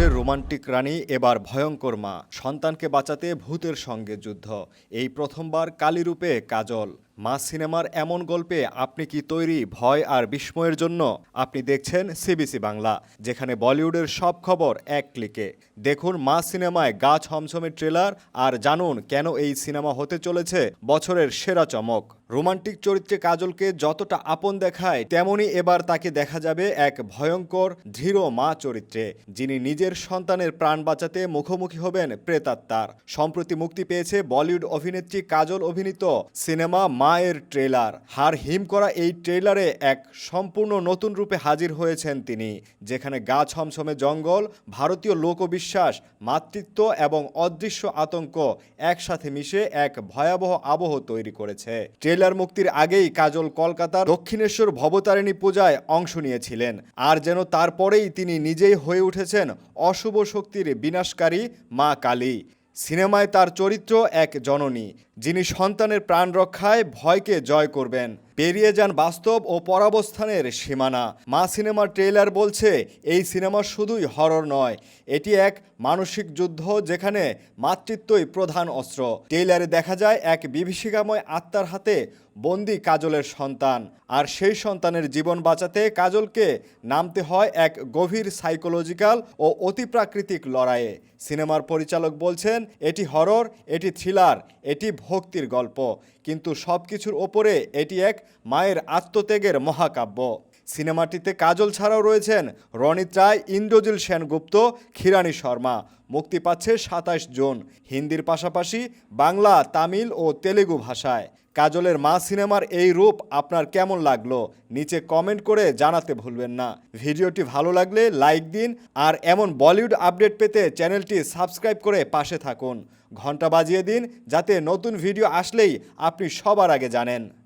বলিউডের রোমান্টিক রানী, এবার ভয়ঙ্কর মা। সন্তানকে বাঁচাতে ভূতের সঙ্গে যুদ্ধ। এই প্রথমবার কালীরূপে কাজল। মা সিনেমার এমন গল্পে আপনি কি তৈরি ভয় আর বিস্ময়ের জন্য? আপনি দেখছেন সিবিসি বাংলা, যেখানে বলিউডের সব খবর এক ক্লিকে। দেখুন মা সিনেমায় গা ছমছমে ট্রেলার আর জানুন কেন এই সিনেমা হতে চলেছে বছরের সেরা চমক। রোমান্টিক চরিত্রে কাজলকে যতটা আপন দেখায়, তেমনি এবার তাকে দেখা যাবে এক ভয়ঙ্কর দৃঢ় মা চরিত্রে, যিনি নিজের সন্তানের প্রাণ বাঁচাতে মুখোমুখি হবেন প্রেতাত্মার। সম্প্রতি মুক্তি পেয়েছে বলিউড অভিনেত্রী কাজল অভিনীত সিনেমা মায়ের ট্রেলার। হার হিম করা এই ট্রেলারে এক সম্পূর্ণ নতুন রূপে হাজির হয়েছেন তিনি, যেখানে গা ছমছমে জঙ্গল, ভারতীয় লোকবিশ্বাস, মাতৃত্ব এবং অদৃশ্য আতঙ্ক একসাথে মিশে এক ভয়াবহ আবহ তৈরি করেছে। ট্রেলার মুক্তির আগেই কাজল কলকাতার দক্ষিণেশ্বর ভবতারিণী পূজায় অংশ নিয়েছিলেন। আর যেন তারপরেই তিনি নিজেই হয়ে উঠেছেন অশুভ শক্তির বিনাশকারী মা কালী। সিনেমায় তার চরিত্র এক জননী, যিনি সন্তানের প্রাণ রক্ষায় ভয়কে জয় করবেন। পেরিয়ে যান বাস্তব ও পরাবস্থানের সীমানা। মা সিনেমার ট্রেলার বলছে, এই সিনেমা শুধুই হরর নয়, এটি এক মানসিক যুদ্ধ যেখানে মাতৃত্বই প্রধান অস্ত্র। ট্রেলারে দেখা যায় এক বিভীষিকাময় আত্মার হাতে বন্দি কাজলের সন্তান, আর সেই সন্তানের জীবন বাঁচাতে কাজলকে নামতে হয় এক গভীর সাইকোলজিক্যাল ও অতিপ্রাকৃতিক লড়াইয়ে। সিনেমার পরিচালক বলছেন, এটি হরর, এটি থ্রিলার, এটি ভক্তির গল্প, কিন্তু সব কিছুর ওপরে এটি এক মায়ের আত্মত্যাগের মহাকাব্য। সিনেমাটিতে কাজল ছাড়াও রয়েছেন রনিত রায় ইন্দ্রজিল সেনগুপ্ত ক্ষীরানী শর্মা। মুক্তি পাচ্ছে সাতাশ জুন। হিন্দির পাশাপাশি বাংলা, তামিল ও তেলেগু ভাষায়। কাজলের মা সিনেমার এই রূপ আপনার কেমন লাগল? নিচে কমেন্ট করে জানাতে ভুলবেন না। ভিডিওটি ভালো লাগলে লাইক দিন আর এমন বলিউড আপডেট পেতে চ্যানেলটি সাবস্ক্রাইব করে পাশে থাকুন। ঘণ্টা বাজিয়ে দিন যাতে নতুন ভিডিও আসলেই আপনি সবার আগে জানেন।